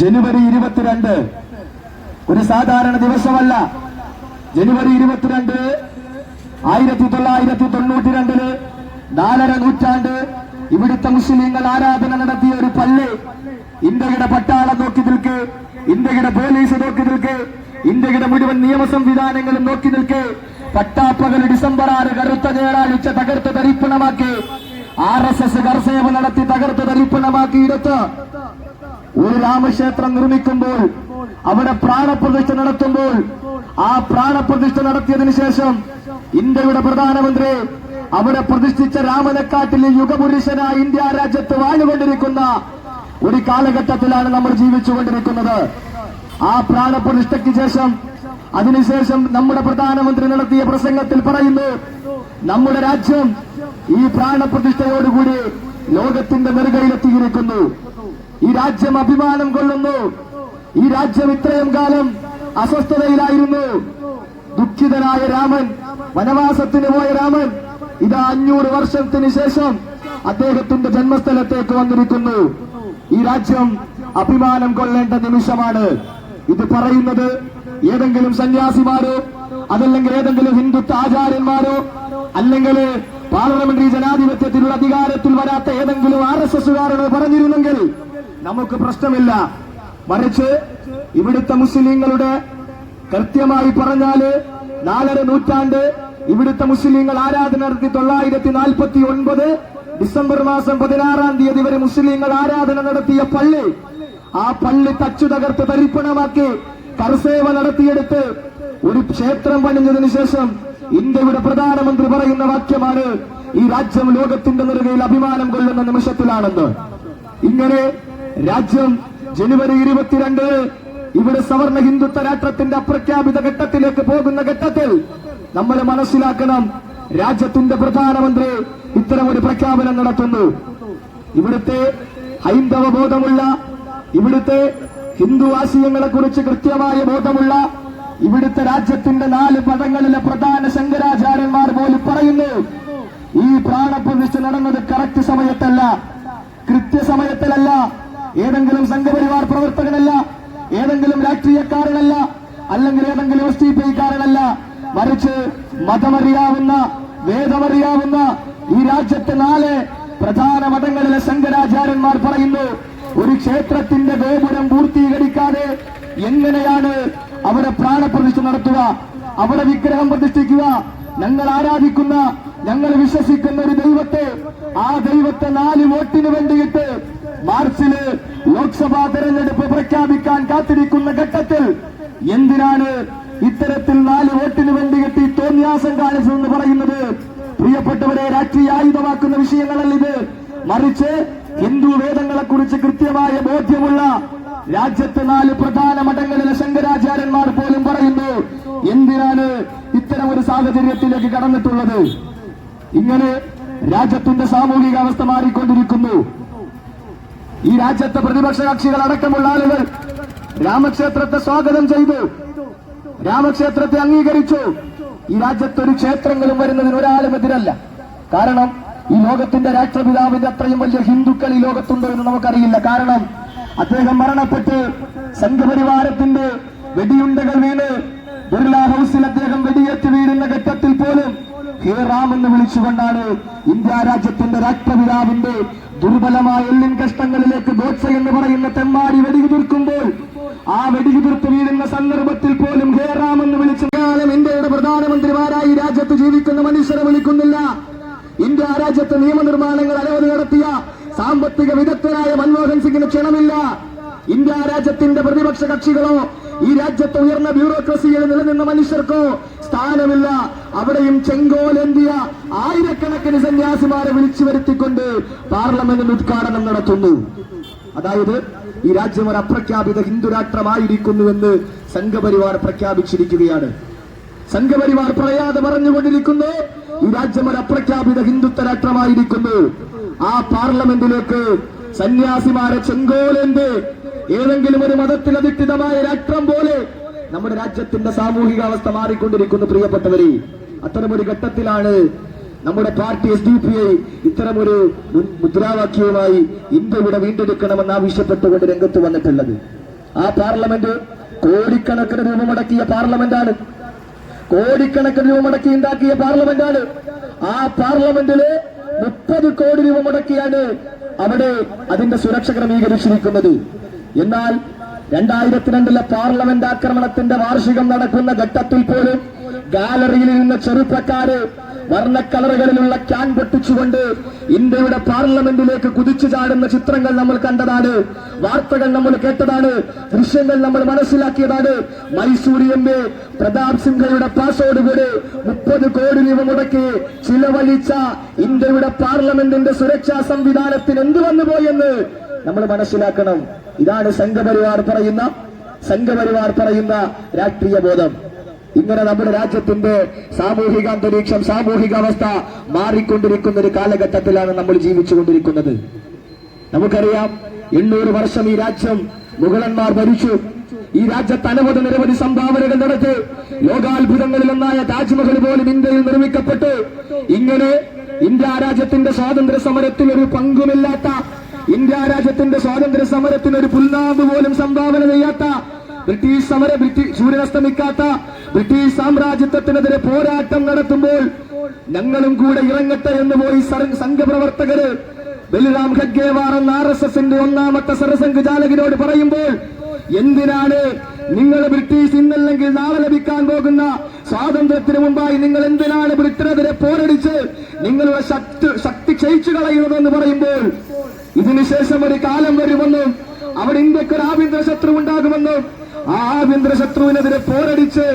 ജനുവരി ഇരുപത്തിരണ്ട്. ഒരു സാധാരണ ദിവസമല്ല. ജനുവരി ഇരുപത്തിരണ്ട് ആയിരത്തി തൊള്ളായിരത്തി തൊണ്ണൂറ്റി രണ്ടിൽ നാലര നൂറ്റാണ്ട് ഇവിടുത്തെ മുസ്ലിങ്ങൾ ആരാധന നടത്തിയ ഒരു പള്ളി. ഇന്ത്യയുടെ പട്ടാളം നോക്കി നിൽക്ക് ഇന്ത്യയുടെ പോലീസ് നോക്കി നിൽക്ക് ഇന്ത്യയുടെ മുഴുവൻ നിയമ സംവിധാനങ്ങളും നോക്കി നിൽക്ക്. പട്ടാപ്പകൽ ഡിസംബർ ആറ് കറുത്ത ഞായറാഴ്ച തകർത്ത് തരിപ്പണമാക്കി. ആർ എസ് എസ് കർസേവ നടത്തി തകർത്ത് തരിപ്പണമാക്കിയെടുത്ത് ഒരു രാമക്ഷേത്രം നിർമ്മിക്കുമ്പോൾ അവിടെ പ്രാണപ്രതിഷ്ഠ നടത്തുമ്പോൾ ആ പ്രാണപ്രതിഷ്ഠ നടത്തിയതിനു ശേഷം ഇന്ത്യയുടെ പ്രധാനമന്ത്രി അവിടെ പ്രതിഷ്ഠിച്ച രാമനക്കാട്ടിലെ യുഗപുരുഷനായി ഇന്ത്യ രാജ്യത്ത് വാഴുകൊണ്ടിരിക്കുന്ന ഒരു കാലഘട്ടത്തിലാണ് നമ്മൾ ജീവിച്ചുകൊണ്ടിരിക്കുന്നത്. ആ പ്രാണപ്രതിഷ്ഠയ്ക്ക് ശേഷം അതിനുശേഷം നമ്മുടെ പ്രധാനമന്ത്രി നടത്തിയ പ്രസംഗത്തിൽ പറയുന്നു നമ്മുടെ രാജ്യം ഈ പ്രാണപ്രതിഷ്ഠയോടുകൂടി ലോകത്തിന്റെ നെറുകയിലെത്തിയിരിക്കുന്നു. ഈ രാജ്യം അഭിമാനം കൊള്ളുന്നു. ഈ രാജ്യം ഇത്രയും കാലം അസ്വസ്ഥതയിലായിരുന്നു. ദുഃഖിതനായ രാമൻ വനവാസത്തിന് പോയ രാമൻ ഇത് അഞ്ഞൂറ് വർഷത്തിന് ശേഷം അദ്ദേഹത്തിന്റെ ജന്മസ്ഥലത്തേക്ക് വന്നിരിക്കുന്നു. ഈ രാജ്യം അഭിമാനം കൊള്ളേണ്ട നിമിഷമാണ്. ഇത് പറയുന്നത് ഏതെങ്കിലും സന്യാസിമാരോ അതല്ലെങ്കിൽ ഏതെങ്കിലും ഹിന്ദുത്വ ആചാര്യന്മാരോ അല്ലെങ്കിൽ പാർലമെന്ററി ജനാധിപത്യത്തിലുള്ള അധികാരത്തിൽ വരാത്ത ഏതെങ്കിലും ആർ എസ് എസുകാരനോ പറഞ്ഞിരുന്നെങ്കിൽ നമുക്ക് പ്രശ്നമില്ല. മറിച്ച് ഇവിടുത്തെ മുസ്ലിങ്ങളുടെ കൃത്യമായി പറഞ്ഞാൽ നാലര നൂറ്റാണ്ട് ഇവിടുത്തെ മുസ്ലിങ്ങൾ ആരാധന നടത്തി തൊള്ളായിരത്തി നാൽപ്പത്തി ഒൻപത് ഡിസംബർ മാസം പതിനാറാം തീയതി വരെ മുസ്ലിങ്ങൾ ആരാധന നടത്തിയ പള്ളി ആ പള്ളി തച്ചു തകർത്ത് തരിപ്പണമാക്കി കർസേവ നടത്തിയെടുത്ത് ഒരു ക്ഷേത്രം പണിഞ്ഞതിനു ശേഷം ഇന്ത്യയുടെ പ്രധാനമന്ത്രി പറയുന്ന വാക്യമാണ് ഈ രാജ്യം ലോകത്തിന്റെ നിറകയിൽ അഭിമാനം കൊള്ളുന്ന നിമിഷത്തിലാണെന്ന്. ഇങ്ങനെ രാജ്യം ജനുവരി ഇരുപത്തിരണ്ട് ഇവിടെ സവർണ ഹിന്ദുത്വ രാഷ്ട്രത്തിന്റെ അപ്രഖ്യാപിത ഘട്ടത്തിലേക്ക് പോകുന്ന ഘട്ടത്തിൽ നമ്മൾ മനസ്സിലാക്കണം. രാജ്യത്തിന്റെ പ്രധാനമന്ത്രി ഇത്തരം ഒരു പ്രഖ്യാപനം നടത്തുന്നു. ഇവിടുത്തെ ഹൈന്ദവ ബോധമുള്ള ഇവിടുത്തെ ഹിന്ദു ആശയങ്ങളെ കുറിച്ച് കൃത്യമായ ബോധമുള്ള ഇവിടുത്തെ രാജ്യത്തിന്റെ നാല് പദങ്ങളിലെ പ്രധാന ശങ്കരാചാര്യന്മാർ പോലും പറയുന്നു. ഈ പ്രാണപ്രതിഷ്ഠ നടന്നത് കറക്റ്റ് സമയത്തല്ല കൃത്യസമയത്തിലല്ല. ഏതെങ്കിലും സംഘപരിവാർ പ്രവർത്തകനല്ല ഏതെങ്കിലും രാഷ്ട്രീയക്കാരനല്ല അല്ലെങ്കിൽ ഏതെങ്കിലും എസ് ടി പി കാരനല്ല മറിച്ച് മതമറിയാവുന്ന വേദമറിയാവുന്ന ഈ രാജ്യത്തെ നാല് പ്രധാന മതങ്ങളിലെ ശങ്കരാചാര്യന്മാർ പറയുന്നു ഒരു ക്ഷേത്രത്തിന്റെ ഗോപുരം പൂർത്തീകരിക്കാതെ എങ്ങനെയാണ് അവിടെ പ്രാണപ്രതിഷ്ഠ നടത്തുക? അവിടെ വിഗ്രഹം പ്രതിഷ്ഠിക്കുക? ഞങ്ങൾ ആരാധിക്കുന്ന ഞങ്ങൾ വിശ്വസിക്കുന്ന ഒരു ദൈവത്തെ ആ ദൈവത്തെ നാല് വോട്ടിന് വേണ്ടിയിട്ട് മാർച്ചിൽ ലോക്സഭാ തെരഞ്ഞെടുപ്പ് പ്രഖ്യാപിക്കാൻ കാത്തിരിക്കുന്ന ഘട്ടത്തിൽ എന്തിനാണ് ഇത്തരത്തിൽ നാല് വോട്ടിന് വേണ്ടി കെട്ടി തോന്നിയാസം കാണിച്ചതെന്ന് പറയുന്നത്? പ്രിയപ്പെട്ടവരെ രാഷ്ട്രീയ ആയുധമാക്കുന്ന വിഷയങ്ങളല്ല ഇത്. മറിച്ച് ഹിന്ദു വേദങ്ങളെ കുറിച്ച് കൃത്യമായ ബോധ്യമുള്ള രാജ്യത്തെ നാല് പ്രധാന മഠങ്ങളിലെ ശങ്കരാചാര്യന്മാർ പോലും പറയുന്നു എന്തിനാണ് ഇത്തരം ഒരു സാഹചര്യത്തിലേക്ക് കടന്നിട്ടുള്ളത്? ഇങ്ങനെ രാജ്യത്തിന്റെ സാമൂഹിക അവസ്ഥ മാറിക്കൊണ്ടിരിക്കുന്നു. ഈ രാജ്യത്തെ പ്രതിപക്ഷ കക്ഷികൾ അടക്കമുള്ള ആളുകൾ രാമക്ഷേത്രത്തെ സ്വാഗതം ചെയ്തു. രാമക്ഷേത്രത്തെ അംഗീകരിച്ചു. ഈ രാജ്യത്ത് ഒരു ക്ഷേത്രങ്ങളും വരുന്നതിന് ഒരാളും എതിരല്ല. കാരണം ഈ ലോകത്തിന്റെ രാഷ്ട്രപിതാവിന്റെ അത്രയും വലിയ ഹിന്ദുക്കൾ ഈ ലോകത്തുണ്ടോ എന്ന് നമുക്കറിയില്ല. കാരണം അദ്ദേഹം മരണപ്പെട്ട് സംഘപരിവാരത്തിന്റെ വെടിയുണ്ടകൾ വീണ് ബിർള ഹൗസിൽ അദ്ദേഹം വെടിയേറ്റ് വീഴുന്ന ഘട്ടത്തിൽ പോലും ഹേ റാം എന്ന് വിളിച്ചുകൊണ്ടാണ് ഇന്ത്യ രാജ്യത്തിന്റെ രാഷ്ട്രപിതാവിന്റെ ദുർബലമായ എല്ലിൻ കഷ്ടങ്ങളിലേക്ക് ഗോഡ്സെ എന്ന് പറയുന്ന തെമ്മാടി വെടികുതിർക്കുമ്പോൾ ആ വെടികുതിർത്ത് വീഴുന്ന സന്ദർഭത്തിൽ പോലും ഹേറാമെന്ന് വിളിച്ചു കാലം ഇന്ത്യയുടെ പ്രധാനമന്ത്രിമാരായി രാജ്യത്ത് ജീവിക്കുന്ന മനുഷ്യരെ വിളിക്കുന്നില്ല. ഇന്ത്യ രാജ്യത്ത് നിയമനിർമ്മാണങ്ങൾ അലവധി നടത്തിയ. സാമ്പത്തിക വിദഗ്ധനായ മൻമോഹൻ സിംഗിന് ക്ഷണമില്ല. ഇന്ത്യ രാജ്യത്തിന്റെ പ്രതിപക്ഷ കക്ഷികളോ ഈ രാജ്യത്ത് ഉയർന്ന ബ്യൂറോക്രസിയിൽ നിലനിന്ന മനുഷ്യർക്കോ സ്ഥാനമില്ല. അവിടെയും ചെങ്കോലെന്തിയ ആയിരക്കണക്കിന് സന്യാസിമാരെ വിളിച്ചു വരുത്തിക്കൊണ്ട് പാർലമെന്റിൽ ഉദ്ഘാടനം നടത്തുന്നു. അതായത് ഈ രാജ്യം ഒരു അപ്രഖ്യാപിത ഹിന്ദുരാഷ്ട്രമായിരിക്കുന്നുവെന്ന് സംഘപരിവാർ പ്രഖ്യാപിച്ചിരിക്കുകയാണ്. സംഘപരിവാർ പറയാതെ പറഞ്ഞുകൊണ്ടിരിക്കുന്നു ഈ രാജ്യം ഒരു അപ്രഖ്യാപിത ഹിന്ദുത്വ രാഷ്ട്രമായിരിക്കുന്നു. ആ പാർലമെന്റിലേക്ക് സന്യാസിമാരെ ചെങ്കോലെന്ത് ഏതെങ്കിലും ഒരു മതത്തിലധിഷ്ഠിതമായ രാഷ്ട്രം പോലെ നമ്മുടെ രാജ്യത്തിന്റെ സാമൂഹിക അവസ്ഥ മാറിക്കൊണ്ടിരിക്കുന്നു പ്രിയപ്പെട്ടവരെ. അത്തരമൊരു ഘട്ടത്തിലാണ് നമ്മുടെ party S D P I ഇത്തരമൊരു മുദ്രാവാക്യവുമായി ഇന്ത്യ ഇവിടെ വീണ്ടെടുക്കണമെന്ന് ആവശ്യപ്പെട്ടുകൊണ്ട് രംഗത്ത് വന്നിട്ടുള്ളത്. ആ പാർലമെന്റ് കോടിക്കണക്കിന് രൂപ മുടക്കിയ പാർലമെന്റാണ്. കോടിക്കണക്കിന് രൂപ മുടക്കി ഉണ്ടാക്കിയ പാർലമെന്റാണ്. ആ പാർലമെന്റിൽ മുപ്പത് കോടി രൂപ മുടക്കിയാണ് അവിടെ അതിന്റെ സുരക്ഷ ക്രമീകരിച്ചിരിക്കുന്നത്. എന്നാൽ രണ്ടായിരത്തി രണ്ടിലെ പാർലമെന്റ് ആക്രമണത്തിന്റെ വാർഷികം നടക്കുന്ന ഘട്ടത്തിൽ പോലും ഗാലറിയിൽ ഇരുന്ന ചെറുപ്പക്കാര് വർണക്കളറുകളിലുള്ള ക്യാൻ പൊട്ടിച്ചുകൊണ്ട് ഇന്ത്യയുടെ പാർലമെന്റിലേക്ക് കുതിച്ചു ചാടുന്ന ചിത്രങ്ങൾ നമ്മൾ കണ്ടതാണ്. വാർത്തകൾ നമ്മൾ കേട്ടതാണ്. ദൃശ്യങ്ങൾ നമ്മൾ മനസ്സിലാക്കിയതാണ്. മൈസൂർ എം എ പ്രതാപ് സിംഹയുടെ പാസോടുകൂടി മുപ്പത് കോടി രൂപ മുടക്കി ചിലവഴിച്ച ഇന്ത്യയുടെ പാർലമെന്റിന്റെ സുരക്ഷാ സംവിധാനത്തിന് എന്ത് വന്നുപോയെന്ന് നമ്മൾ മനസ്സിലാക്കണം. ഇതാണ് സംഘപരിവാർ പറയുന്ന സംഘപരിവാർ പറയുന്ന രാഷ്ട്രീയ ബോധം. ഇങ്ങനെ നമ്മുടെ രാജ്യത്തിന്റെ സാമൂഹിക അന്തരീക്ഷം സാമൂഹിക അവസ്ഥ മാറിക്കൊണ്ടിരിക്കുന്ന ഒരു കാലഘട്ടത്തിലാണ് നമ്മൾ ജീവിച്ചുകൊണ്ടിരിക്കുന്നത്. നമുക്കറിയാം എണ്ണൂറ് വർഷം ഈ രാജ്യം മുഗളന്മാർ ഭരിച്ചു. ഈ രാജ്യത്ത് അനവധി നിരവധി സംഭാവനകൾ നടത്തി. ലോകാത്ഭുതങ്ങളിൽ ഒന്നായ താജ്മഹൽ പോലും ഇന്ത്യയിൽ നിർമ്മിക്കപ്പെട്ടു. ഇങ്ങനെ ഇന്ത്യ രാജ്യത്തിന്റെ സ്വാതന്ത്ര്യ സമരത്തിൽ ഒരു പങ്കുമില്ലാത്ത ഇന്ത്യ രാജ്യത്തിന്റെ സ്വാതന്ത്ര്യ സമരത്തിന് ഒരു പുൽനാമ്പ് പോലും സംഭാവന ചെയ്യാത്ത ബ്രിട്ടീഷ് സമര ബ്രിട്ടീഷ് സൂര്യനസ്തമിക്കാത്ത ബ്രിട്ടീഷ് സാമ്രാജ്യത്വത്തിനെതിരെ പോരാട്ടം നടത്തുമ്പോൾ ഞങ്ങളും കൂടെ ഇറങ്ങട്ടെ എന്ന് പോയി സംഘപ്രവർത്തകര് ബലിറാം ഖഗ്ഗേവാർ എന്ന ആർ എസ് എസിന്റെ ഒന്നാമത്തെ സർസംഘചാലകനോട് പറയുമ്പോൾ എന്തിനാണ് നിങ്ങൾ ബ്രിട്ടീഷ് ഇന്നല്ലെങ്കിൽ നാളെ ലഭിക്കാൻ പോകുന്ന സ്വാതന്ത്ര്യത്തിന് മുമ്പായി നിങ്ങൾ എന്തിനാണ് ബ്രിട്ടനെതിരെ പോരടിച്ച് നിങ്ങളുടെ ശക്തി ശക്തി ക്ഷയിച്ചു കളയുന്നതെന്ന് പറയുമ്പോൾ ഇതിനുശേഷം ഒരു കാലം വരുമെന്നും അവിടെ ഇന്ത്യയ്ക്ക് ഒരു ആഭ്യന്തര ശത്രു ഉണ്ടാകുമെന്നും ആ ആഭ്യന്തര ശത്രുവിനെതിരെ പോരടിച്ച്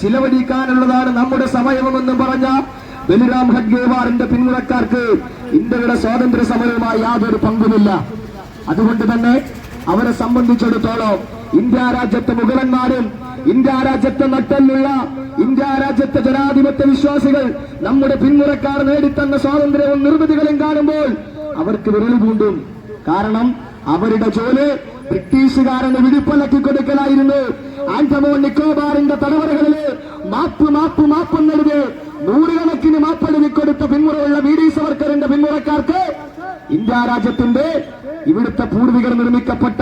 ചിലവഴിക്കാനുള്ളതാണ് നമ്മുടെ സമയമെന്നും പറഞ്ഞ ബലിറാം ഖഡ്ഗേവാറിന്റെ പിന്മുറക്കാർക്ക് ഇന്ത്യയുടെ സ്വാതന്ത്ര്യ സമരവുമായി യാതൊരു പങ്കുമില്ല. അതുകൊണ്ട് തന്നെ അവരെ സംബന്ധിച്ചിടത്തോളം ഇന്ത്യ രാജ്യത്തെ മുഗളന്മാരും ഇന്ത്യ രാജ്യത്തെ നട്ടലുള്ള ഇന്ത്യ രാജ്യത്തെ ജനാധിപത്യ വിശ്വാസികൾ നമ്മുടെ പിന്മുറക്കാർ നേടിത്തന്ന സ്വാതന്ത്ര്യവും നിർമ്മിതികളും കാണുമ്പോൾ അവർക്ക് വിരൽ പൂണ്ടും. കാരണം അവരുടെ ജോലി ബ്രിട്ടീഷുകാരന് വിഴിപ്പലക്കി കൊടുക്കലായിരുന്നു. ആൻഡമോൺ നിക്കോബാറിന്റെ തടവറകളിൽ മാപ്പ് മാപ്പ് മാപ്പ് നൽകി നൂറുകണക്കിന് മാപ്പെഴുതി കൊടുത്ത പിന്മുറയുള്ള വി ഡി സവർക്കറിന്റെ പിന്മുറക്കാർക്ക് ഇന്ത്യ രാജ്യത്തിന്റെ ഇവിടുത്തെ പൂർവികർ നിർമ്മിക്കപ്പെട്ട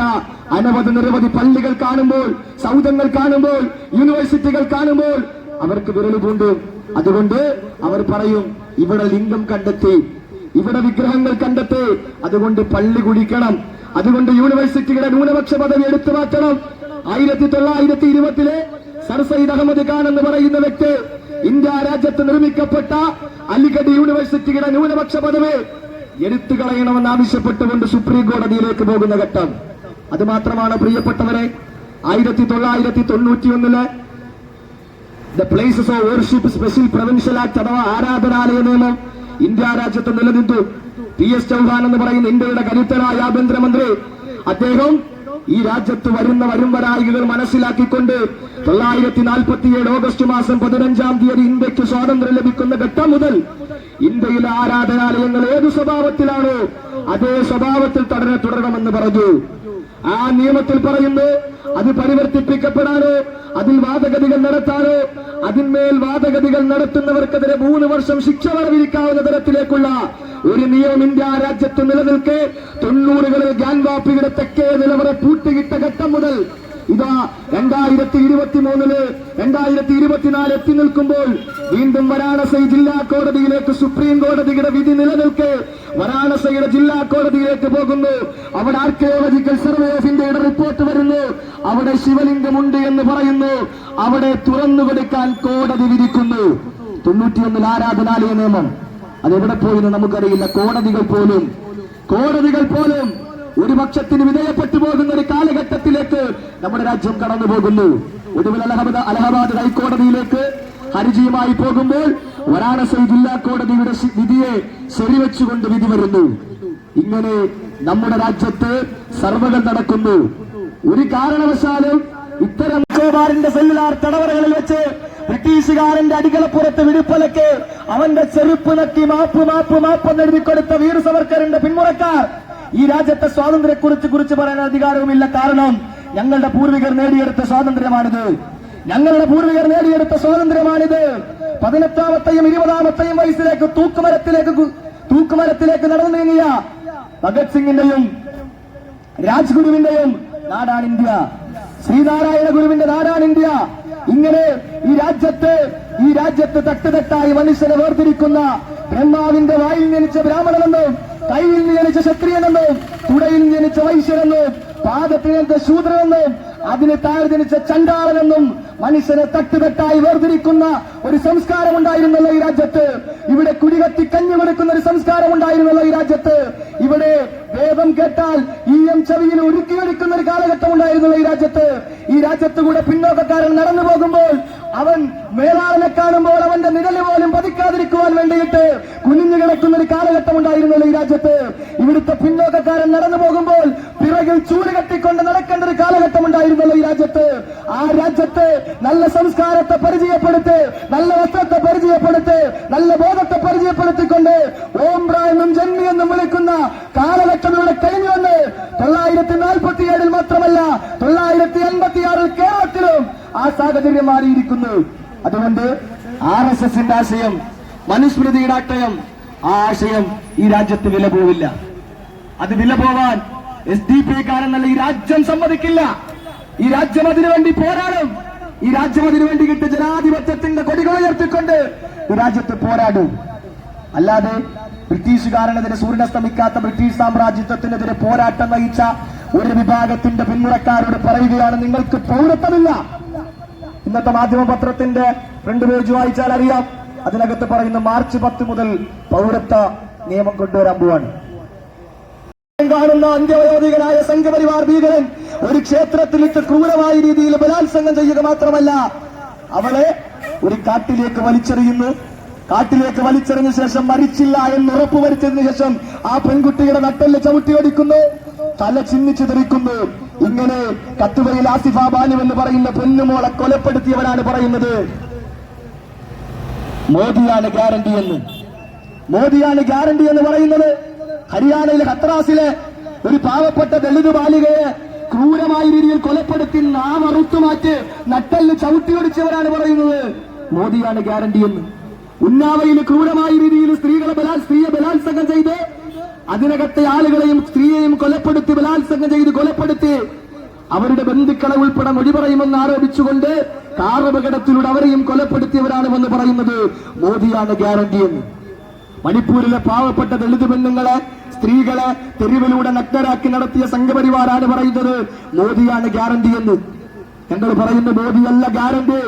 അനവധി നിരവധി പള്ളികൾ കാണുമ്പോൾ സൗധങ്ങൾ കാണുമ്പോൾ യൂണിവേഴ്സിറ്റികൾ കാണുമ്പോൾ അവർക്ക് വിരൽ പൂണ്ടും. അതുകൊണ്ട് അവർ പറയും ഇവിടെ ലിംഗം കണ്ടെത്തി ഇവിടെ വിഗ്രഹങ്ങൾ കണ്ടെത്തി. അതുകൊണ്ട് പള്ളി കുടിക്കണം അതുകൊണ്ട് യൂണിവേഴ്സിറ്റിയുടെ ന്യൂനപക്ഷ പദവി എടുത്തു മാറ്റണം. ആയിരത്തി തൊള്ളായിരത്തി ഇരുപത്തിലെ സർ സയ്യിദ് അഹമ്മദ് ഖാൻ എന്ന് പറയുന്ന വ്യക്തി ഇന്ത്യ രാജ്യത്ത് നിർമ്മിക്കപ്പെട്ട അലിഗഡ് യൂണിവേഴ്സിറ്റിയുടെ ന്യൂനപക്ഷ പദവി എടുത്തു കളയണമെന്ന് ആവശ്യപ്പെട്ടുകൊണ്ട് സുപ്രീം കോടതിയിലേക്ക് പോകുന്ന ഘട്ടം. അത് മാത്രമാണ് പ്രിയപ്പെട്ടവരെ ആയിരത്തി തൊള്ളായിരത്തി തൊണ്ണൂറ്റി ഒന്നിൽ the places of worship special provincial act അഥവാ ആരാധനാലയ നിയമം ഇന്ത്യ രാജ്യത്ത് നിലനിന്നു. പി എസ് ചൗഹാൻ എന്ന് പറയുന്ന ഇന്ത്യയുടെ കരുത്തരായ ആഭ്യന്തരമന്ത്രി. അദ്ദേഹം ഈ രാജ്യത്ത് വരുന്ന വരും വരായികൾ മനസ്സിലാക്കിക്കൊണ്ട് തൊള്ളായിരത്തി നാൽപ്പത്തിയേഴ് ഓഗസ്റ്റ് മാസം പതിനഞ്ചാം തീയതി ഇന്ത്യയ്ക്ക് സ്വാതന്ത്ര്യം ലഭിക്കുന്ന ഘട്ടം മുതൽ ഇന്ത്യയിലെ ആരാധനാലയങ്ങൾ ഏതു സ്വഭാവത്തിലാണോ? അതേ സ്വഭാവത്തിൽ തുടരെ തുടരണമെന്ന് പറഞ്ഞു. ആ നിയമത്തിൽ പറയുന്നു അത് പരിവർത്തിപ്പിക്കപ്പെടാനോ അതിൽ വാദഗതികൾ നടത്താനോ അതിന്മേൽ വാദഗതികൾ നടത്തുന്നവർക്കെതിരെ മൂന്ന് വർഷം ശിക്ഷ വരവിരിക്കാവുന്ന തരത്തിലേക്കുള്ള ഒരു നിയമം ഇന്ത്യ രാജ്യത്ത് നിലനിൽക്കെ തൊണ്ണൂറുകളിൽ ഗ്യാൻവാപ്പിയുടെ തെക്കേ നിലവറ പൂട്ടിയിട്ട ഘട്ടം മുതൽ ഇതാ രണ്ടായിരത്തി ഇരുപത്തി മൂന്നിൽ രണ്ടായിരത്തി ഇരുപത്തിനാല് എത്തി നിൽക്കുമ്പോൾ വീണ്ടും വരാണസി ജില്ലാ കോടതിയിലേക്ക് സുപ്രീം കോടതിയുടെ വിധി നിലനിൽക്കെ വരാണസിയുടെ ജില്ലാ കോടതിയിലേക്ക് പോകുന്നു. അവിടെ ആർക്കിയോളജിക്കൽ സർവേ ഓഫ് ഇന്ത്യയുടെ റിപ്പോർട്ട് വരുന്നു. അവിടെ ശിവലിംഗമുണ്ട് എന്ന് പറയുന്നു. അവിടെ തുറന്നു കൊടുക്കാൻ കോടതി വിധിക്കുന്നു. തൊണ്ണൂറ്റിയൊന്നിൽ ആരാധനാലയ നിയമം. അതെവിടെ പോയെന്ന് നമുക്കറിയില്ല. കോടതികൾ പോലും. കോടതികൾ പോലും. ഒരു പക്ഷത്തിന് വിധേയപ്പെട്ടു പോകുന്ന ഒരു കാലഘട്ടത്തിലേക്ക് നമ്മുടെ രാജ്യം കടന്നു പോകുന്നു. ഒടുവിൽ അലഹബാദ് അലഹബാദ് ഹൈക്കോടതിയിലേക്ക് ഹർജിയുമായി പോകുമ്പോൾ വരാണസി ജില്ലാ കോടതിയുടെ വിധിയെ ശരിവെച്ചുകൊണ്ട് വിധി വരുന്നു. ഇങ്ങനെ നമ്മുടെ രാജ്യത്ത് സർവകൾ നടക്കുന്നു. ഒരു കാരണവശാലും ഇത്തരം നിക്കോബാറിന്റെ സെല്ലുലാർ തടവറകളിൽ വെച്ച് ബ്രിട്ടീഷുകാരന്റെ അടികളപ്പുറത്ത് വിടുപ്പലക്ക് അവന്റെ ചെരുപ്പ് നക്കി മാപ്പ് മാപ്പ് മാപ്പ് എന്നെഴുതി കൊടുത്ത വീർ സവർക്കറിന്റെ പിന്മുറക്കാർ ഈ രാജ്യത്തെ സ്വാതന്ത്ര്യക്കുറിച്ച് കുറിച്ച് പറയാൻ അധികാരവുമില്ല. കാരണം ഞങ്ങളുടെ പൂർവികർ നേടിയെടുത്ത സ്വാതന്ത്ര്യമാണിത്. ഞങ്ങളുടെ പൂർവികർ നേടിയെടുത്ത സ്വാതന്ത്ര്യമാണിത്. പതിനെട്ടാമത്തെയും ഇരുപതാമത്തെയും വയസ്സിലേക്ക് തൂക്കുമരത്തിലേക്ക് തൂക്കുമരത്തിലേക്ക് നടന്നു നീങ്ങിയ ഭഗത് സിംഗിന്റെയും രാജ്ഗുരുവിന്റെയും നാടാണ് ഇന്ത്യ. ശ്രീനാരായണ ഗുരുവിന്റെ നാടാണ് ഇന്ത്യ. ഇങ്ങനെ ഈ രാജ്യത്ത് ഈ രാജ്യത്ത് തട്ടുതട്ടായി മനുഷ്യനെ വേർതിരിക്കുന്ന ബ്രഹ്മാവിന്റെ വായിൽ ജനിച്ച ബ്രാഹ്മണനെന്നും കൈയിൽ ജനിച്ച ക്ഷത്രിയനെന്നും തുടയിൽ ജനിച്ച വൈശ്യനെന്നും പാദത്തിൽ ജനിച്ച ശൂദ്രനെന്നും അതിന് താഴെ ജനിച്ച ചണ്ടാളനെന്നും മനുഷ്യനെ തട്ടുതട്ടായി വേർതിരിക്കുന്ന ഒരു സംസ്കാരം ഉണ്ടായിരുന്നല്ലോ ഈ രാജ്യത്ത്. ഇവിടെ കുടികത്തി കഞ്ഞി കൊടുക്കുന്ന ഒരു സംസ്കാരം ഉണ്ടായിരുന്നല്ലോ ഈ രാജ്യത്ത്. ഇവിടെ വേദം കേട്ടാൽ ഈ എം ചെവിയിൽ ഒരുക്കിയെടുക്കുന്ന ഒരു കാലഘട്ടം ഉണ്ടായിരുന്നല്ലോ ഈ രാജ്യത്ത്. ഈ രാജ്യത്ത് കൂടെ പിന്നോക്കക്കാരൻ നടന്നു പോകുമ്പോൾ അവൻ മേലാളനെ കാണുമ്പോൾ അവന്റെ നിഴൽ പോലും പതിക്കാതിരിക്കുവാൻ വേണ്ടിയിട്ട് കുനിഞ്ഞു കിടക്കുന്ന ഒരു കാലഘട്ടം ഉണ്ടായിരുന്നല്ലോ ഈ രാജ്യത്ത് ഇവിടുത്തെ പിന്നോക്കക്കാരൻ നടന്നു പോകുമ്പോൾ പിറകിൽ ചൂട് കെട്ടിക്കൊണ്ട് നടക്കേണ്ട ഒരു കാലഘട്ടം ഉണ്ടായിരുന്നല്ലോ ഈ രാജ്യത്ത് ആ നല്ല സംസ്കാരത്തെ പരിചയപ്പെടുത്ത് നല്ല വസ്ത്രത്തെ പരിചയപ്പെടുത്ത് നല്ല ബോധത്തെ പരിചയപ്പെടുത്തിക്കൊണ്ട് ഓം എന്നും ജന്മി എന്നും വിളിക്കുന്ന കാലഘട്ടം ഇവിടെ കഴിഞ്ഞുവന്ന് തൊള്ളായിരത്തി നാൽപ്പത്തി ഏഴിൽ മാത്രമല്ല തൊള്ളായിരത്തി എൺപത്തി ആറിൽ കേരളത്തിലും ആ സാഹചര്യം മാറിയിരിക്കുന്നു. അതുകൊണ്ട് ആർ എസ് എസിന്റെ ആശയം മനുസ്മൃതിയുടെ ആട്ടയം ആ ആശയം ഈ രാജ്യത്ത് വില പോവില്ല. അത് വില പോവാൻ എസ് ഡി പി കാരെന്നല്ല ഈ രാജ്യം സമ്മതിക്കില്ല. ഈ രാജ്യം അതിനു വേണ്ടി പോരാടും. ഈ രാജ്യം അതിനു വേണ്ടി കിട്ടിയ ജനാധിപത്യത്തിന്റെ കൊടികൾ ഉയർത്തിക്കൊണ്ട് ഈ രാജ്യത്ത് പോരാടും. അല്ലാതെ ബ്രിട്ടീഷുകാരനെതിരെ സൂര്യനസ്തമിക്കാത്ത ബ്രിട്ടീഷ് സാമ്രാജ്യത്വത്തിനെതിരെ പോരാട്ടം നയിച്ച ഒരു വിഭാഗത്തിന്റെ പിന്മുറക്കാരോട് പറയുകയാണ് നിങ്ങൾക്ക് പൗരത്വമില്ല. ഇന്നത്തെ മാധ്യമ പത്രത്തിന്റെ ഫ്രണ്ട് പേജ് വായിച്ചാൽ അറിയാം. അതിനകത്ത് പറയുന്ന മാർച്ച് പത്ത് മുതൽ പൗരത്വ നിയമം കൊണ്ടുവരാൻ പോവാണ്. കാണുന്ന അന്ത്യവയോധികനായ സംഘപരിവാർ ഭീകരൻ ഒരു ക്ഷേത്രത്തിൽ ഇട്ട് ക്രൂരമായ രീതിയിൽ ബലാത്സംഗം ചെയ്യുക മാത്രമല്ല അവളെ ഒരു കാട്ടിലേക്ക് വലിച്ചെറിയുന്നു. കാട്ടിലേക്ക് വലിച്ചെറിഞ്ഞ ശേഷം മരിച്ചില്ല എന്ന് ഉറപ്പ് ഉറപ്പുവരുത്തിയതിനു ശേഷം ആ പെൺകുട്ടിയുടെ നട്ടെല്ല് ചവിട്ടിയൊടിക്കുന്നു തല ചിന്നിച്ചു തെറിക്കുന്നു. ഇങ്ങനെ കത്തുവയിൽ ആസിഫ ബാനു എന്ന് പറയുന്ന പെണ്ണുമോളെ കൊലപ്പെടുത്തിയവനാണ് പറയുന്നത്. മോദിയാണ് ഗ്യാരണ്ടി എന്ന്. മോദിയാണ് ഗ്യാരണ്ടി എന്ന് പറയുന്നത്. ഹരിയാനയിലെ ഖത്രാസിലെ ഒരു പാവപ്പെട്ട ദളിത് ബാലികയെ ക്രൂരമായ രീതിയിൽ കൊലപ്പെടുത്തി നാം അറുത്തുമാറ്റ് നട്ടൽ ചവിട്ടിയൊടിച്ചവരാണ് പറയുന്നത്. മോദിയാണ് ഗ്യാരണ്ടി എന്ന് ഉന്നാവയിൽ ക്രൂരമായ രീതിയിൽ സ്ത്രീകളെ ബലാൽ സ്ത്രീയെ ബലാത്സംഗം ചെയ്ത് അതിനകത്തെ ആളുകളെയും സ്ത്രീയെയും കൊലപ്പെടുത്തി ബലാത്സംഗം ചെയ്ത് കൊലപ്പെടുത്തി അവരുടെ ബന്ധുക്കളെ ഉൾപ്പെടെ മൊഴി പറയുമെന്ന് ആരോപിച്ചുകൊണ്ട് കാർ അപകടത്തിലൂടെ അവരെയും കൊലപ്പെടുത്തിയവരാണെന്ന് പറയുന്നത്. മോദിയാണ് ഗ്യാരണ്ടി എന്ന് മണിപ്പൂരിലെ പാവപ്പെട്ട ദളിത് പെണ്ണുങ്ങളെ സ്ത്രീകളെ തെരുവിലൂടെ നഗ്നരാക്കി നടത്തിയ സംഘപരിവാരാണ് പറയുന്നത്. മോദിയാണ് ഗ്യാരണ്ടി എന്ന്. ഞങ്ങൾ പറയുന്ന മോദിയല്ല ഗ്യാരണ്ടി.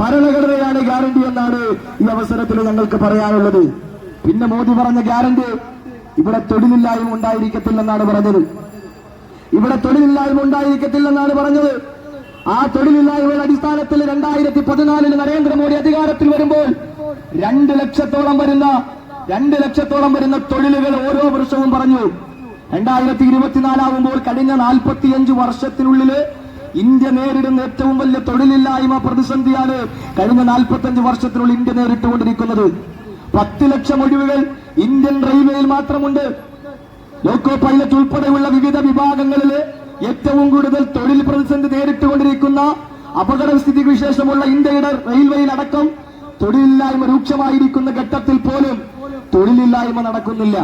ഭരണഘടനയാണ് ഗ്യാരണ്ടി എന്നാണ് ഈ അവസരത്തിൽ ഞങ്ങൾക്ക് പറയാനുള്ളത്. പിന്നെ മോദി പറഞ്ഞ ഗ്യാരണ്ടി ഇവിടെ തൊഴിലില്ലായ്മ ഉണ്ടായിരിക്കത്തില്ലെന്നാണ് പറഞ്ഞത്. ഇവിടെ തൊഴിലില്ലായ്മ ഉണ്ടായിരിക്കത്തില്ലെന്നാണ് പറഞ്ഞത്. ആ തൊഴിലില്ലായ്മയുടെ അടിസ്ഥാനത്തിൽ രണ്ടായിരത്തി പതിനാലിൽ നരേന്ദ്രമോദി അധികാരത്തിൽ വരുമ്പോൾ രണ്ട് ലക്ഷത്തോളം വരുന്ന രണ്ട് ലക്ഷത്തോളം വരുന്ന തൊഴിലുകൾ ഓരോ വർഷവും പറഞ്ഞു. രണ്ടായിരത്തി ഇരുപത്തിനാലാവുമ്പോൾ കഴിഞ്ഞ നാൽപ്പത്തിയഞ്ച് വർഷത്തിനുള്ളിൽ ഇന്ത്യ നേരിടുന്ന ഏറ്റവും വലിയ തൊഴിലില്ലായ്മ പ്രതിസന്ധിയാണ് കഴിഞ്ഞ നാൽപ്പത്തഞ്ച് വർഷത്തിനുള്ളിൽ ഇന്ത്യ നേരിട്ടുകൊണ്ടിരിക്കുന്നത്. പത്ത് ലക്ഷം ഒഴിവുകൾ ഇന്ത്യൻ റെയിൽവേയിൽ മാത്രമുണ്ട്. ലോക്കോ പൈലറ്റ് ഉൾപ്പെടെയുള്ള വിവിധ വിഭാഗങ്ങളിൽ ഏറ്റവും കൂടുതൽ തൊഴിൽ പ്രതിസന്ധി നേരിട്ടുകൊണ്ടിരിക്കുന്ന അപകടസ്ഥിതി വിശേഷമുള്ള ഇന്ത്യയുടെ റെയിൽവേയിൽ അടക്കം തൊഴിലില്ലായ്മ രൂക്ഷമായിരിക്കുന്ന ഘട്ടത്തിൽ പോലും തൊഴിലില്ലായ്മ നടക്കുന്നില്ല.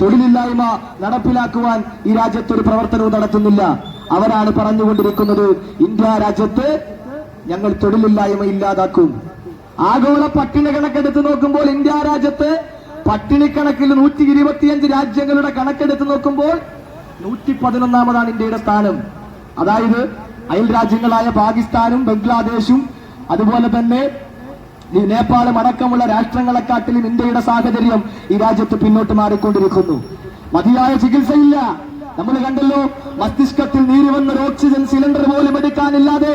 തൊഴിലില്ലായ്മ നടപ്പിലാക്കുവാൻ ഈ രാജ്യത്ത് ഒരു പ്രവർത്തനവും നടത്തുന്നില്ല. അവരാണ് പറഞ്ഞുകൊണ്ടിരിക്കുന്നത് ഇന്ത്യ രാജ്യത്ത് ഞങ്ങൾ തൊഴിലില്ലായ്മ ഇല്ലാതാക്കും. ആഗോള പട്ടിണി കണക്കെടുത്ത് നോക്കുമ്പോൾ ഇന്ത്യ രാജ്യത്ത് പട്ടിണിക്കണക്കിൽ നൂറ്റി ഇരുപത്തിയഞ്ച് രാജ്യങ്ങളുടെ കണക്കെടുത്ത് നോക്കുമ്പോൾ നൂറ്റി പതിനൊന്നാമതാണ് ഇന്ത്യയുടെ സ്ഥാനം. അതായത് അയൽ രാജ്യങ്ങളായ പാകിസ്ഥാനും ബംഗ്ലാദേശും അതുപോലെ തന്നെ ഈ നേപ്പാളും അടക്കമുള്ള രാഷ്ട്രങ്ങളെക്കാട്ടിലും ഇന്ത്യയുടെ സാഹചര്യം ഈ രാജ്യത്ത് പിന്നോട്ട് മാറിക്കൊണ്ടിരിക്കുന്നു. മതിയായ ചികിത്സയില്ല. നമ്മൾ കണ്ടല്ലോ മസ്തിഷ്കത്തിൽ നീര് വന്ന ഒരു ഓക്സിജൻ സിലിണ്ടർ പോലും എടുക്കാനില്ലാതെ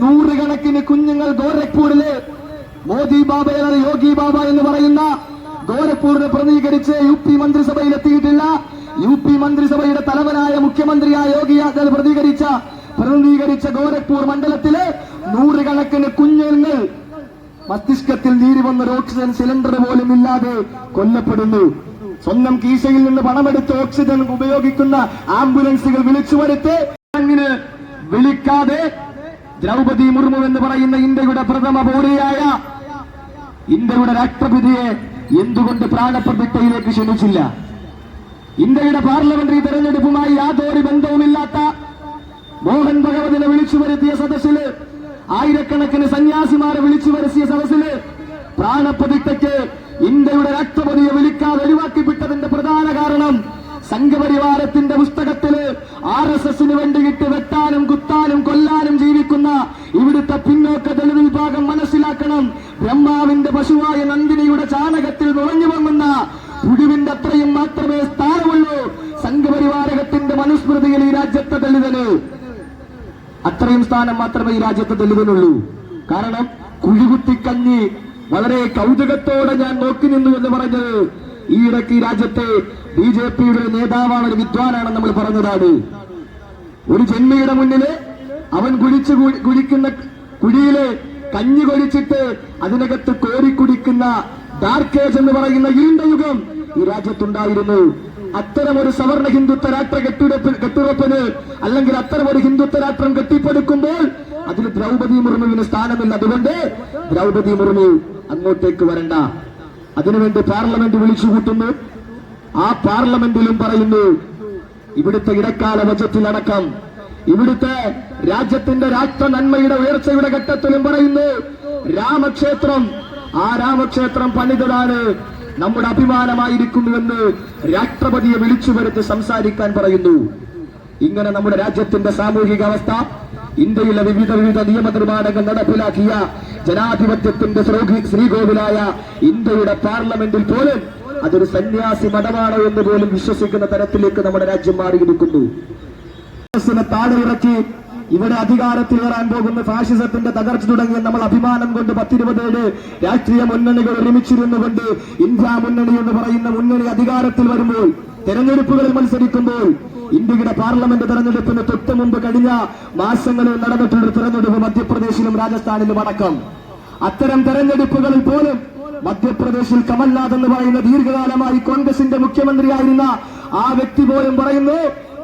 നൂറുകണക്കിന് കുഞ്ഞുങ്ങൾ ഗോരഖ്പൂരിലെ മോദി ബാബ എന്ന യോഗി ബാബ എന്ന് പറയുന്ന ഗോരഖ്പൂരിനെ പ്രതികരിച്ച് യു പി മന്ത്രിസഭയിൽ എത്തിയിട്ടില്ല യു പി മന്ത്രിസഭയുടെ തലവനായ മുഖ്യമന്ത്രിയായ യോഗി പ്രതികരിച്ച പ്രതിനിധീകരിച്ച ഗോരഖ്പൂർ മണ്ഡലത്തിലെ നൂറുകണക്കിന് കുഞ്ഞുങ്ങൾ മസ്തിഷ്കത്തിൽ നീര് വന്ന ഓക്സിജൻ സിലിണ്ടർ പോലും ഇല്ലാതെ കൊല്ലപ്പെടുന്നു. സ്വന്തം കീശയിൽ നിന്ന് പണമെടുത്ത് ഓക്സിജൻ ഉപയോഗിക്കുന്ന ആംബുലൻസുകൾ വിളിച്ചു വരുത്തി. അങ്ങനെ വിളിക്കാതെ ദ്രൗപതി മുർമു എന്ന് പറയുന്ന ഇന്ത്യയുടെ പ്രഥമ പൗരയായ ഇന്ത്യയുടെ രാഷ്ട്രപതിയെ എന്തുകൊണ്ട് പ്രാണപ്രതിജ്ഞയിലേക്ക് ക്ഷണിച്ചില്ല? ഇന്ത്യയുടെ പാർലമെന്ററി തെരഞ്ഞെടുപ്പുമായി യാതൊരു ബന്ധവുമില്ലാത്ത മോഹൻ ഭഗവതിനെ വിളിച്ചു വരുത്തിയ ആയിരക്കണക്കിന് സന്യാസിമാരെ വിളിച്ചു വരുത്തിയ സദസ്സിൽ പ്രാണപ്രതിജ്ഞയ്ക്ക് ഇന്ത്യയുടെ രാഷ്ട്രപതിയെ വിളിക്കാതെ ഒഴിവാക്കി വിട്ടതിന്റെ പ്രധാന കാരണം സംഘപരിവാരത്തിന്റെ പുസ്തകത്തിൽ ആർ എസ് എസിന് വേണ്ടിയിട്ട് വെട്ടാനും കുത്താനും കൊല്ലാനും ജീവിക്കുന്ന ഇവിടുത്തെ പിന്നോക്ക ദളിത് വിഭാഗം മനസ്സിലാക്കണം. ബ്രഹ്മാവിന്റെ പശുവായ നന്ദിനിയുടെ ചാണകത്തിൽ നുറഞ്ഞു പൊങ്ങുന്ന പുഴുവിന്റെ അത്രയും മാത്രമേ സ്ഥാനമുള്ളൂ സംഘപരിവാരകത്തിന്റെ മനുസ്മൃതിയിൽ ഈ രാജ്യത്തെ ദളിതന് അത്രയും സ്ഥാനം മാത്രമേ ഈ രാജ്യത്ത് നിലവിലുള്ളൂ കാരണം കുഴികുത്തിക്കഞ്ഞി വളരെ കൗതുകത്തോടെ ഞാൻ നോക്കി നിന്നു എന്ന് പറഞ്ഞത് ഈ ഇടയ്ക്ക് രാജ്യത്തെ ബി ജെ പിയുടെ നേതാവാണ് ഒരു വിദ്വാനാണെന്ന് നമ്മൾ പറഞ്ഞതാണ്. ഒരു ജന്മിയുടെ മുന്നിൽ അവൻ കുഴിച്ചു കുഴിക്കുന്ന കുഴിയിൽ കഞ്ഞി കൊഴിച്ചിട്ട് അതിനകത്ത് കോരി കുടിക്കുന്ന ഡാർക്ക് ഏജ് എന്ന് പറയുന്ന ഇരുണ്ട യുഗം ഈ രാജ്യത്തുണ്ടായിരുന്നു. അത്തരം ഒരു സവർണ ഹിന്ദുത്വ രാഷ്ട്ര കെട്ടുറപ്പിന് അല്ലെങ്കിൽ അത്തരമൊരു ഹിന്ദുത്വ രാഷ്ട്രം കെട്ടിപ്പടുക്കുമ്പോൾ അതിൽ ദ്രൗപദി മുർമുവിന് സ്ഥാനമില്ല. അതുകൊണ്ട് ദ്രൗപദി മുർമു അങ്ങോട്ടേക്ക് വരണ്ട. അതിനുവേണ്ടി പാർലമെന്റ് വിളിച്ചു കൂട്ടുന്നു. ആ പാർലമെന്റിലും പറയുന്നു ഇവിടുത്തെ ഇടക്കാല ബജറ്റിലടക്കം ഇവിടുത്തെ രാജ്യത്തിന്റെ രാഷ്ട്ര നന്മയുടെ ഉയർച്ചയുടെ ഘട്ടത്തിലും പറയുന്നു രാമക്ഷേത്രം ആ രാമക്ഷേത്രം പണിതതാണ് നമ്മുടെ അഭിമാനമായിരിക്കുന്നുവെന്ന് രാഷ്ട്രപതിയെ വിളിച്ചു വരുത്തി സംസാരിക്കാൻ പറയുന്നു. ഇങ്ങനെ നമ്മുടെ രാജ്യത്തിന്റെ സാമൂഹിക അവസ്ഥ ഇന്ത്യയിലെ വിവിധ വിവിധ നിയമനിർമ്മാണങ്ങൾ നടപ്പിലാക്കിയ ജനാധിപത്യത്തിന്റെ ശ്രീകോവിലായ ഇന്ത്യയുടെ പാർലമെന്റിൽ പോലും അതൊരു സന്യാസി മതമാണോ എന്ന് പോലും വിശ്വസിക്കുന്ന തരത്തിലേക്ക് നമ്മുടെ രാജ്യം മാറിയിരിക്കുന്നു. താഴെ ഇറക്കി ഇവിടെ അധികാരത്തിൽ വരാൻ പോകുന്ന ഫാഷിസത്തിന്റെ തകർച്ച തുടങ്ങിയ നമ്മൾ അഭിമാനം കൊണ്ട് പത്തിരുപതേഴ് രാഷ്ട്രീയ മുന്നണികൾ ഒരുമിച്ചിരുന്നു കൊണ്ട് ഇന്ത്യ മുന്നണി എന്ന് പറയുന്ന മുന്നണി അധികാരത്തിൽ വരുമ്പോൾ തെരഞ്ഞെടുപ്പുകളിൽ മത്സരിക്കുമ്പോൾ ഇന്ത്യയുടെ പാർലമെന്റ് തെരഞ്ഞെടുപ്പിന് തൊട്ട് മുമ്പ് കഴിഞ്ഞ മാസങ്ങളിൽ നടന്നിട്ടുള്ള തെരഞ്ഞെടുപ്പ് മധ്യപ്രദേശിലും രാജസ്ഥാനിലും അടക്കം. അത്തരം തെരഞ്ഞെടുപ്പുകളിൽ പോലും മധ്യപ്രദേശിൽ കമൽനാഥ് എന്ന് പറയുന്ന ദീർഘകാലമായി കോൺഗ്രസിന്റെ മുഖ്യമന്ത്രിയായിരുന്ന ആ വ്യക്തി പോലും പറയുന്നു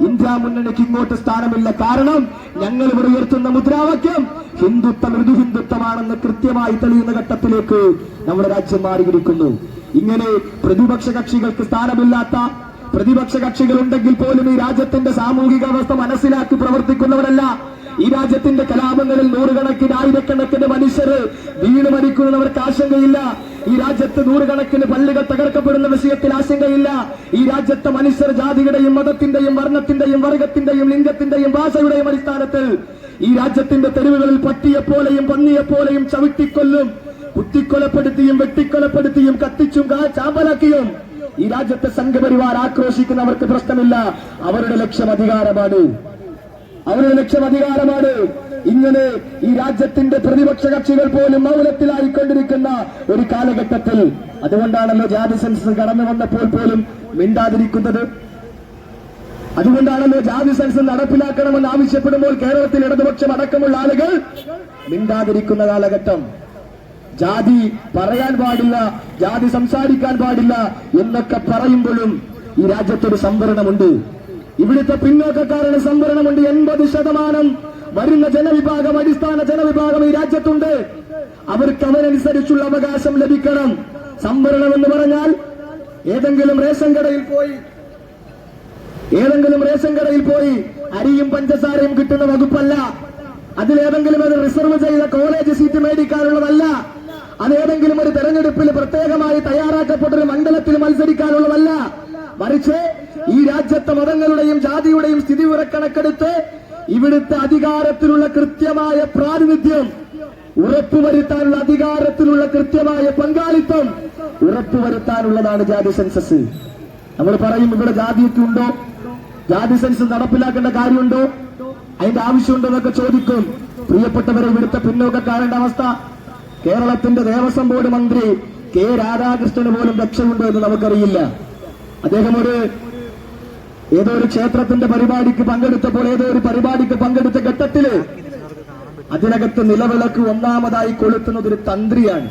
ഇന്ത്യ മുന്നണിക്ക് ഇങ്ങോട്ട് സ്ഥാനമില്ല. കാരണം ഞങ്ങൾ ഇവിടെ ഉയർത്തുന്ന മുദ്രാവാക്യം ഹിന്ദുത്വം മൃദു ഹിന്ദുത്വമാണെന്ന് കൃത്യമായി തെളിയുന്ന ഘട്ടത്തിലേക്ക് നമ്മുടെ രാജ്യം മാറിയിരിക്കുന്നു. ഇങ്ങനെ പ്രതിപക്ഷ കക്ഷികൾക്ക് സ്ഥാനമില്ലാത്ത പ്രതിപക്ഷ കക്ഷികൾ ഉണ്ടെങ്കിൽ പോലും ഈ രാജ്യത്തിന്റെ സാമൂഹിക അവസ്ഥ മനസ്സിലാക്കി പ്രവർത്തിക്കുന്നവരല്ല. ഈ രാജ്യത്തിന്റെ കലാപങ്ങളിൽ നൂറുകണക്കിന് ആയിരക്കണക്കിന് മനുഷ്യർ വീണ് മരിക്കുന്നവർക്ക് ആശങ്കയില്ല. ഈ രാജ്യത്ത് നൂറുകണക്കിന് പള്ളികൾ തകർക്കപ്പെടുന്ന വിഷയത്തിൽ ആശങ്കയില്ല. ഈ രാജ്യത്തെ മനുഷ്യർ ജാതിയുടെയും മതത്തിന്റെയും വർണത്തിന്റെയും വർഗത്തിന്റെയും ലിംഗത്തിന്റെയും ഭാഷയുടെയും അടിസ്ഥാനത്തിൽ ഈ രാജ്യത്തിന്റെ തെരുവുകളിൽ പട്ടിയെപ്പോലെയും പന്നിയെപ്പോലെയും ചവിട്ടിക്കൊല്ലും. കുത്തിക്കൊലപ്പെടുത്തിയും വെട്ടിക്കൊലപ്പെടുത്തിയും കത്തിച്ചും ചാമ്പലാക്കിയും ഈ രാജ്യത്തെ സംഘപരിവാർ ആക്രോശിക്കുന്നവർക്ക് പ്രശ്നമില്ല. അവരുടെ ലക്ഷ്യം അധികാരമാണ്. അവരുടെ ലക്ഷ്യം അധികാരമാണ്. ഇങ്ങനെ ഈ രാജ്യത്തിന്റെ പ്രതിപക്ഷ കക്ഷികൾ പോലും മൗനത്തിലായിക്കൊണ്ടിരിക്കുന്ന ഒരു കാലഘട്ടത്തിൽ അതുകൊണ്ടാണല്ലോ ജാതി സെൻസസ് കടന്നു വന്നപ്പോൾ പോലും മിണ്ടാതിരിക്കുന്നത്. അതുകൊണ്ടാണല്ലോ ജാതി സെൻസസ് നടപ്പിലാക്കണമെന്ന് ആവശ്യപ്പെടുമ്പോൾ കേരളത്തിൽ ഇടതുപക്ഷം അടക്കമുള്ള ആളുകൾ മിണ്ടാതിരിക്കുന്ന കാലഘട്ടം. ജാതി പറയാൻ പാടില്ല ജാതി സംസാരിക്കാൻ പാടില്ല എന്നൊക്കെ പറയുമ്പോഴും ഈ രാജ്യത്തൊരു സംവരണമുണ്ട്. ഇവിടുത്തെ പിന്നോക്കക്കാരുടെ സംവരണമുണ്ട് എൺപത് ശതമാനം. വരുന്ന ജനവിഭാഗം അടിസ്ഥാന ജനവിഭാഗം ഈ രാജ്യത്തുണ്ട്. അവർക്ക് അവരനുസരിച്ചുള്ള അവകാശം ലഭിക്കണം. സംവരണം എന്ന് പറഞ്ഞാൽ ഏതെങ്കിലും റേഷൻ കടയിൽ പോയി ഏതെങ്കിലും റേഷൻ കടയിൽ പോയി അരിയും പഞ്ചസാരയും കിട്ടുന്ന വകുപ്പല്ല. അതിലേതെങ്കിലും ഒരു റിസർവ് ചെയ്ത കോളേജ് സീറ്റ് മേടിക്കാനുള്ളതല്ല. അതേതെങ്കിലും ഒരു തെരഞ്ഞെടുപ്പിൽ പ്രത്യേകമായി തയ്യാറാക്കപ്പെട്ട ഒരു മണ്ഡലത്തിൽ മത്സരിക്കാനുള്ളതല്ല. മറിച്ച് ഈ രാജ്യത്തെ മതങ്ങളുടെയും ജാതിയുടെയും സ്ഥിതി ഉറക്കണക്കെടുത്ത് ഇവിടുത്തെ അധികാരത്തിലുള്ള കൃത്യമായ പ്രാതിനിധ്യം ഉറപ്പുവരുത്താനുള്ള അധികാരത്തിലുള്ള കൃത്യമായ പങ്കാളിത്തം ഉറപ്പുവരുത്താനുള്ളതാണ് ജാതി സെൻസസ്. നമ്മൾ പറയും ഇവിടെ ജാതിയൊക്കെ ഉണ്ടോ? ജാതി സെൻസസ് നടപ്പിലാക്കേണ്ട കാര്യമുണ്ടോ? അതിന്റെ ആവശ്യമുണ്ടോ എന്നൊക്കെ ചോദിക്കും. പ്രിയപ്പെട്ടവരെ ഇവിടുത്തെ പിന്നോക്കക്കാരന്റെ അവസ്ഥ. കേരളത്തിന്റെ ദേവസ്വം ബോർഡ് മന്ത്രി കെ രാധാകൃഷ്ണന് പോലും രക്ഷയുണ്ടോ എന്ന് നമുക്കറിയില്ല. അദ്ദേഹം ഒരു ഏതോ ഒരു ക്ഷേത്രത്തിന്റെ പരിപാടിക്ക് പങ്കെടുത്തപ്പോൾ ഏതോ ഒരു പരിപാടിക്ക് പങ്കെടുത്ത ഘട്ടത്തിൽ അതിനകത്ത് നിലവിളക്ക് ഒന്നാമതായി കൊളുത്തുന്നത് ഒരു തന്ത്രിയാണ്.